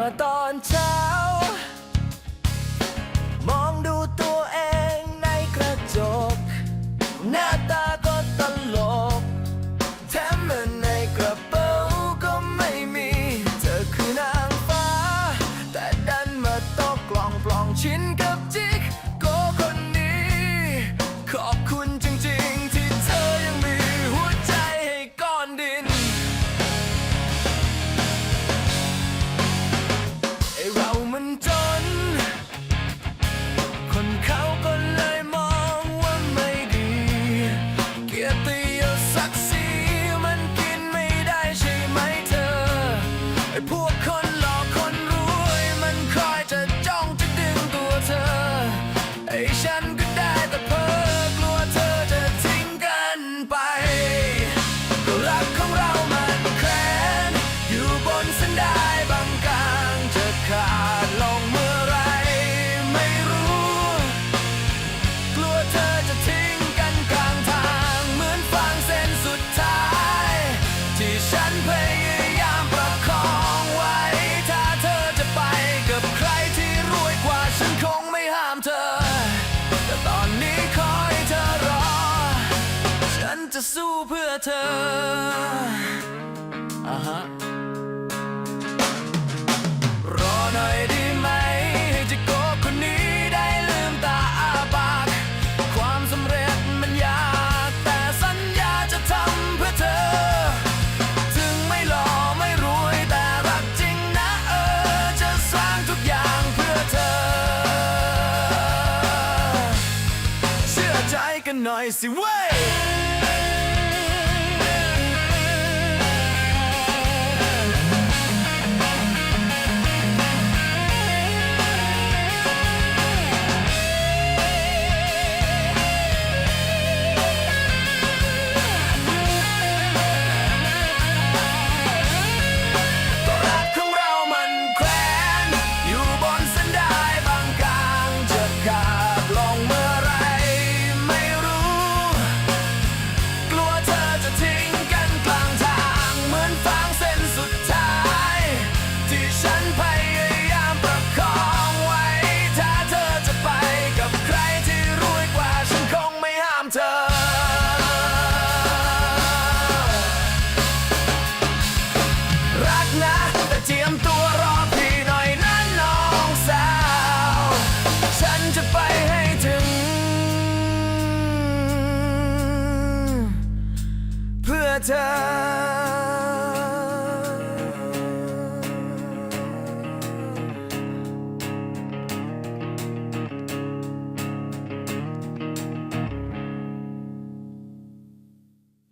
มาตอนเช้า มองดูตัวเองในกระจก หน้าตาก็ตลกแถมเงินในกระเป๋าก็ไม่มี เธอคือนางฟ้า แต่ดันมาตกกล่องปล่องชิ้นกัน กียรติยศศักดิ์ศรีมันกินไม่ได้ใช่ไหมเธอไอพวกคน ฉันพยายามประคองไว้ ถ้าเธอจะไปกับใครที่รวยกว่าฉันคงไม่ห้ามเธอ แต่ตอนนี้ขอให้เธอรอ ฉันจะสู้เพื่อเธออ่าฮะ ใจกั นะแต่เจียมตัวรอพี่หน่อยนะน้องสาว ฉันจะไปให้ถึง เพื่อเธอ